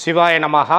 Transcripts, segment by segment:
சிவாய நமகா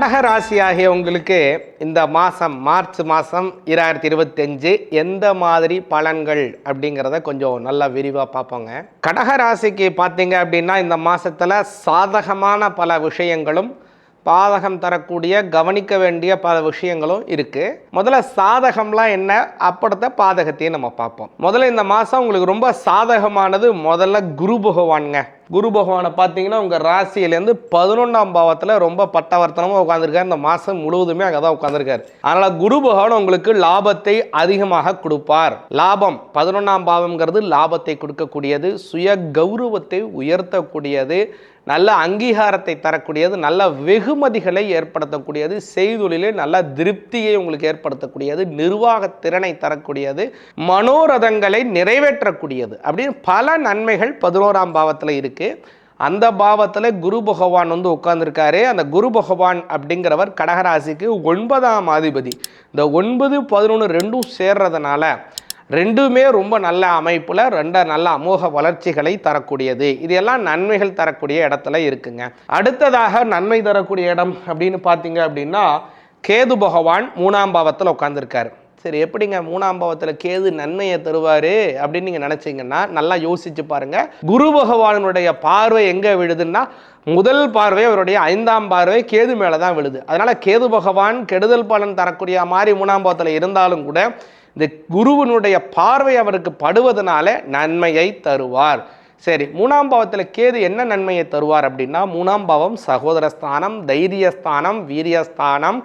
கடக ஆகிய உங்களுக்கு இந்த மாதம் மார்ச் மாதம் இராயிரத்தி இருபத்தஞ்சு எந்த மாதிரி பலன்கள் அப்படிங்கிறத கொஞ்சம் நல்லா விரிவாக பார்ப்போங்க. கடக ராசிக்கு பார்த்தீங்க அப்படின்னா இந்த மாதத்தில் சாதகமான பல விஷயங்களும் பாதகம் தரக்கூடிய கவனிக்க வேண்டிய பல விஷயங்களும் இருக்குது முதல்ல சாதகம்லாம் என்ன? அப்படத்த பாதகத்தையும் நம்ம பார்ப்போம். முதல்ல இந்த மாதம் உங்களுக்கு ரொம்ப சாதகமானது முதல்ல குரு பகவானுங்க. குரு பகவானை பார்த்தீங்கன்னா உங்கள் ராசியிலேருந்து பதினொன்றாம் பாவத்தில் ரொம்ப பட்டவர்த்தனமாக உட்காந்துருக்காரு இந்த மாதம் முழுவதுமே அங்கே தான் உட்காந்துருக்காரு அதனால் குரு பகவான் உங்களுக்கு லாபத்தை அதிகமாக கொடுப்பார். லாபம் பதினொன்றாம் பாவம்ங்கிறது லாபத்தை கொடுக்கக்கூடியது சுய கௌரவத்தை உயர்த்தக்கூடியது நல்ல அங்கீகாரத்தை தரக்கூடியது நல்ல வெகுமதிகளை ஏற்படுத்தக்கூடியது செய்தொழிலே நல்ல திருப்தியை உங்களுக்கு ஏற்படுத்தக்கூடியது நிர்வாக திறனை தரக்கூடியது மனோரதங்களை நிறைவேற்றக்கூடியது அப்படின்னு பல நன்மைகள் பதினோராம் பாவத்தில் இருக்குது அந்த பாவத்தில் குரு பகவான் வந்து உட்கார்ந்துருக்காரு. அந்த குரு பகவான் அப்படிங்கிறவர் கடகராசிக்கு ஒன்பதாம் அதிபதி இந்த ஒன்பது பதினொன்று ரெண்டும் சேர்றதுனால ரெண்டுமே ரொம்ப நல்ல அமைப்பில் ரெண்ட நல்ல அமோக வளர்ச்சிகளை தரக்கூடியது. இது எல்லாம் நன்மைகள் தரக்கூடிய இடத்துல இருக்குங்க. அடுத்ததாக நன்மை தரக்கூடிய இடம் அப்படின்னு பார்த்தீங்க அப்படின்னா கேது பகவான் மூணாம் பாவத்தில் உட்காந்துருக்காரு சரி எப்படிங்க மூணாம் பாவத்தில் கேது நன்மையை தருவார் அப்படின்னு நீங்கள் நினச்சிங்கன்னா நல்லா யோசிச்சு பாருங்க. குரு பகவானுடைய பார்வை எங்கே விழுதுன்னா முதல் பார்வை அவருடைய ஐந்தாம் பார்வை கேது மேலே தான் விழுது. அதனால் கேது பகவான் கெடுதல் பலன் தரக்கூடிய மாதிரி மூணாம் பாவத்தில் இருந்தாலும் கூட இந்த குருவினுடைய பார்வை அவருக்கு படுவதனால நன்மையை தருவார். சரி மூணாம் பாவத்தில் கேது என்ன நன்மையை தருவார் அப்படின்னா மூணாம் பாவம் சகோதரஸ்தானம் தைரியஸ்தானம் வீரியஸ்தானம்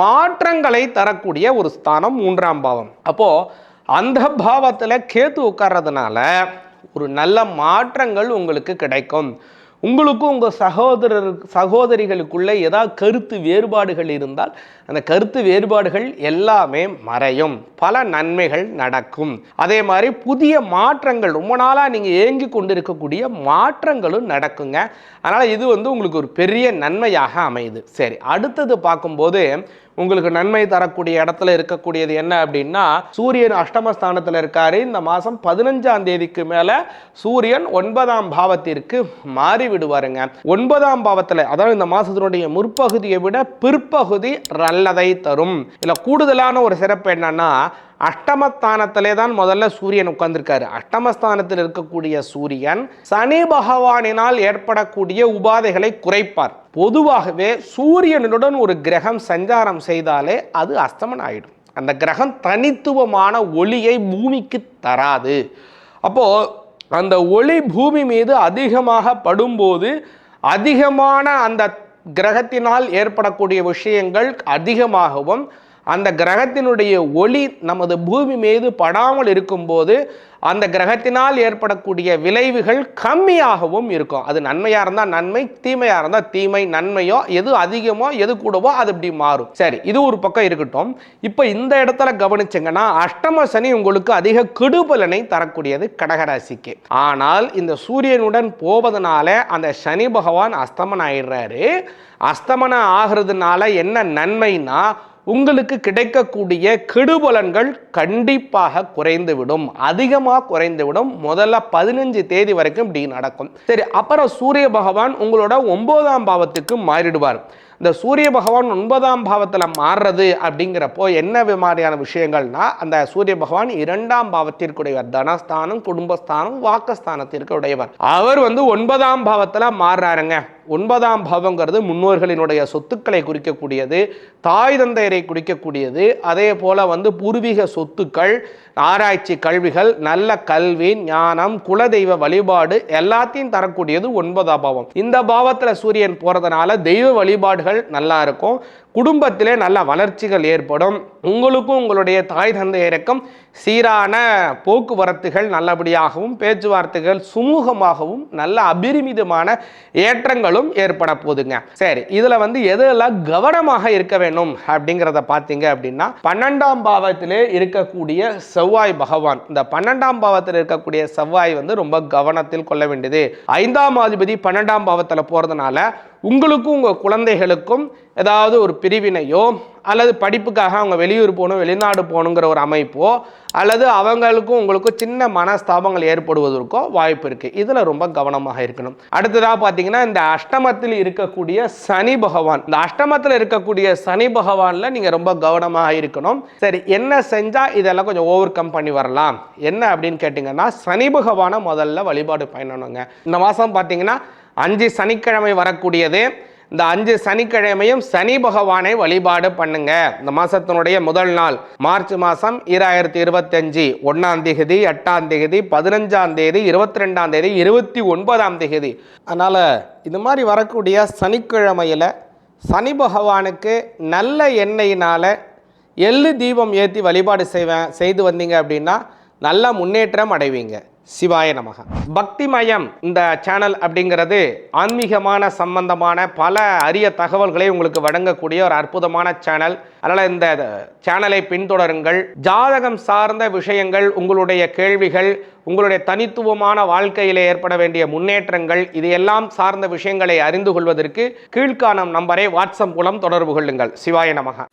மாற்றங்களை தரக்கூடிய ஒரு ஸ்தானம் மூன்றாம் பாவம். அப்போது அந்த பாவத்தில் கேத்து உட்கார்றதுனால ஒரு நல்ல மாற்றங்கள் உங்களுக்கு கிடைக்கும். உங்களுக்கும் உங்கள் சகோதரர் சகோதரிகளுக்குள்ளே ஏதாவது கருத்து வேறுபாடுகள் இருந்தால் அந்த கருத்து வேறுபாடுகள் எல்லாமே மறையும். பல நன்மைகள் நடக்கும். அதே மாதிரி புதிய மாற்றங்கள் ரொம்ப நாளாக நீங்கள் ஏங்கி கொண்டிருக்கக்கூடிய மாற்றங்களும் நடக்குங்க. அதனால் இது வந்து உங்களுக்கு ஒரு பெரிய நன்மையாக அமையுது. சரி அடுத்தது பார்க்கும்போது உங்களுக்கு நன்மை தரக்கூடிய இடத்துல இருக்கக்கூடியது என்ன அப்படின்னா சூரியன் அஷ்டமஸ்தானத்தில் இருக்காரு. இந்த மாதம் பதினஞ்சாம் தேதிக்கு மேலே சூரியன் ஒன்பதாம் பாவத்திற்கு மாறி விடுவாருங்க. ஒன்பதாம் பாவத்தில் அதாவது இந்த மாதத்தினுடைய முற்பகுதியை விட பிற்பகுதி நல்லதை தரும். இதில் கூடுதலான ஒரு சிறப்பு என்னன்னா அஷ்டமஸ்தானத்திலே தான் முதல்ல சூரியன் உட்கார்ந்துருக்காரு. அஷ்டமஸ்தானத்தில் இருக்கக்கூடிய சூரியன் சனி பகவானினால் ஏற்படக்கூடிய உபாதைகளை குறைப்பார். பொதுவாகவே சூரியனுடன் ஒரு கிரகம் சஞ்சாரம் செய்தாலே அது அஸ்தமன் ஆயிடும் அந்த கிரகம் தனித்துவமான ஒளியை பூமிக்கு தராது. அப்போது அந்த ஒளி பூமி மீது அதிகமாக படும்போது அதிகமான அந்த கிரகத்தினால் ஏற்படக்கூடிய விஷயங்கள் அதிகமாகவும் அந்த கிரகத்தினுடைய ஒளி நமது பூமி மீது படாமல் இருக்கும்போது அந்த கிரகத்தினால் ஏற்படக்கூடிய விளைவுகள் கம்மியாகவும் இருக்கும். அது நன்மையாக இருந்தால் நன்மை தீமையாக இருந்தால் தீமை நன்மையோ எது அதிகமோ எது கூடவோ அது இப்படி மாறும். சரி இது ஒரு பக்கம் இருக்கட்டும். இப்போ இந்த இடத்துல கவனிச்சிங்கன்னா அஷ்டம சனி உங்களுக்கு அதிக கெடுபலனை தரக்கூடியது கடகராசிக்கு. ஆனால் இந்த சூரியனுடன் போவதனால அந்த சனி பகவான் அஸ்தமனம் ஆயிடுறாரு அஸ்தமனம் ஆகிறதுனால என்ன நன்மைன்னா உங்களுக்கு கிடைக்கக்கூடிய கெடுபலன்கள் கண்டிப்பாக குறைந்துவிடும். அதிகமாக குறைந்துவிடும். முதல்ல பதினஞ்சு தேதி வரைக்கும் இப்படி நடக்கும். சரி அப்புறம் சூரிய பகவான் உங்களோட ஒன்பதாம் பாவத்துக்கு மாறிடுவார். இந்த சூரிய பகவான் ஒன்பதாம் பாவத்தில் மாறுறது அப்படிங்கிறப்போ என்ன மாதிரியான விஷயங்கள்னா அந்த சூரிய பகவான் இரண்டாம் பாவத்திற்குடையவர் தனஸ்தானம் குடும்பஸ்தானம் வாக்கஸ்தானத்திற்கு உடையவர். அவர் வந்து ஒன்பதாம் பாவத்தில் மாறுறாருங்க. ஒன்பதாம் பாவங்கிறது முன்னோர்களினுடைய சொத்துக்களை குறிக்கக்கூடியது தாய் தந்தையரை குறிக்கக்கூடியது அதே போல வந்து பூர்வீக சொத்துக்கள் ஆராய்ச்சி கல்விகள் நல்ல கல்வி ஞானம் குலதெய்வ வழிபாடு எல்லாத்தையும் தரக்கூடியது ஒன்பதாம் பாவம். இந்த பாவத்தில் சூரியன் போகிறதுனால தெய்வ வழிபாடுகள் நல்லா இருக்கும். குடும்பத்திலே நல்ல வளர்ச்சிகள் ஏற்படும். உங்களுக்கும் உங்களுடைய தாய் தந்தையருக்கும் சீரான போக்குவரத்துகள் நல்லபடியாகவும் பேச்சுவார்த்தைகள் சுமூகமாகவும் நல்ல அபிரிமிதமான ஏற்றங்களும் ஏற்பட போகுதுங்க சரி இதில் வந்து எதெல்லாம் கவனமாக இருக்க வேண்டும் அப்படிங்கிறத பார்த்தீங்க அப்படின்னா பன்னெண்டாம் பாவத்திலே இருக்கக்கூடிய செவ்வாய் பகவான். இந்த பன்னெண்டாம் பாவத்தில் இருக்கக்கூடிய செவ்வாய் வந்து ரொம்ப கவனத்தில் கொள்ள வேண்டியது. ஐந்தாம் அதிபதி பன்னெண்டாம் பாவத்தில் போகிறதுனால உங்களுக்கும் உங்கள் குழந்தைகளுக்கும் ஏதாவது ஒரு பிரிவினையோ அல்லது படிப்புக்காக அவங்க வெளியூர் போகணும் வெளிநாடு போகணுங்கிற ஒரு அமைப்போ அல்லது அவங்களுக்கும் உங்களுக்கும் சின்ன மனஸ்தாபங்கள் ஏற்படுவதற்கோ வாய்ப்பு இருக்குது இதில் ரொம்ப கவனமாக இருக்கணும். அடுத்ததாக பார்த்தீங்கன்னா இந்த அஷ்டமத்தில் இருக்கக்கூடிய சனி பகவான். இந்த அஷ்டமத்தில் இருக்கக்கூடிய சனி பகவானில் நீங்கள் ரொம்ப கவனமாக இருக்கணும். சரி என்ன செஞ்சால் இதெல்லாம் கொஞ்சம் ஓவர் கம் பண்ணி வரலாம்? என்ன அப்படின்னு கேட்டிங்கன்னா சனி பகவானை முதல்ல வழிபாடு பண்ணணுங்க. இந்த மாதம் பார்த்தீங்கன்னா அஞ்சு சனிக்கிழமை வரக்கூடியது. இந்த அஞ்சு சனிக்கிழமையும் சனி பகவானை வழிபாடு பண்ணுங்க. இந்த மாசத்தினுடைய முதல் நாள் மார்ச் மாதம் ஈராயிரத்தி இருபத்தஞ்சு ஒன்னாம் தேதி எட்டாம் தேதி பதினஞ்சாம் தேதி இருபத்தி ரெண்டாம் தேதி இருபத்தி ஒன்பதாம் தேதி அதனால் இது மாதிரி வரக்கூடிய சனிக்கிழமையில சனி பகவானுக்கு நல்ல எண்ணெயினால் எள்ளு தீபம் ஏற்றி வழிபாடு செய்வேன் செய்து வந்தீங்க அப்படின்னா நல்ல முன்னேற்றம் அடைவீங்க. சிவாய நமக. பக்திமயம் இந்த சேனல் அப்படிங்கிறது ஆன்மீகமான சம்பந்தமான பல அரிய தகவல்களை உங்களுக்கு வழங்கக்கூடிய ஒரு அற்புதமான சேனல் அதனால் இந்த சேனலை பின்தொடருங்கள். ஜாதகம் சார்ந்த விஷயங்கள் உங்களுடைய கேள்விகள் உங்களுடைய தனித்துவமான வாழ்க்கையில் ஏற்பட வேண்டிய முன்னேற்றங்கள் இது எல்லாம் சார்ந்த விஷயங்களை அறிந்து கொள்வதற்கு கீழ்காணும் நம்பரை வாட்ஸ்அப் மூலம் தொடர்பு கொள்ளுங்கள். சிவாய நமகா.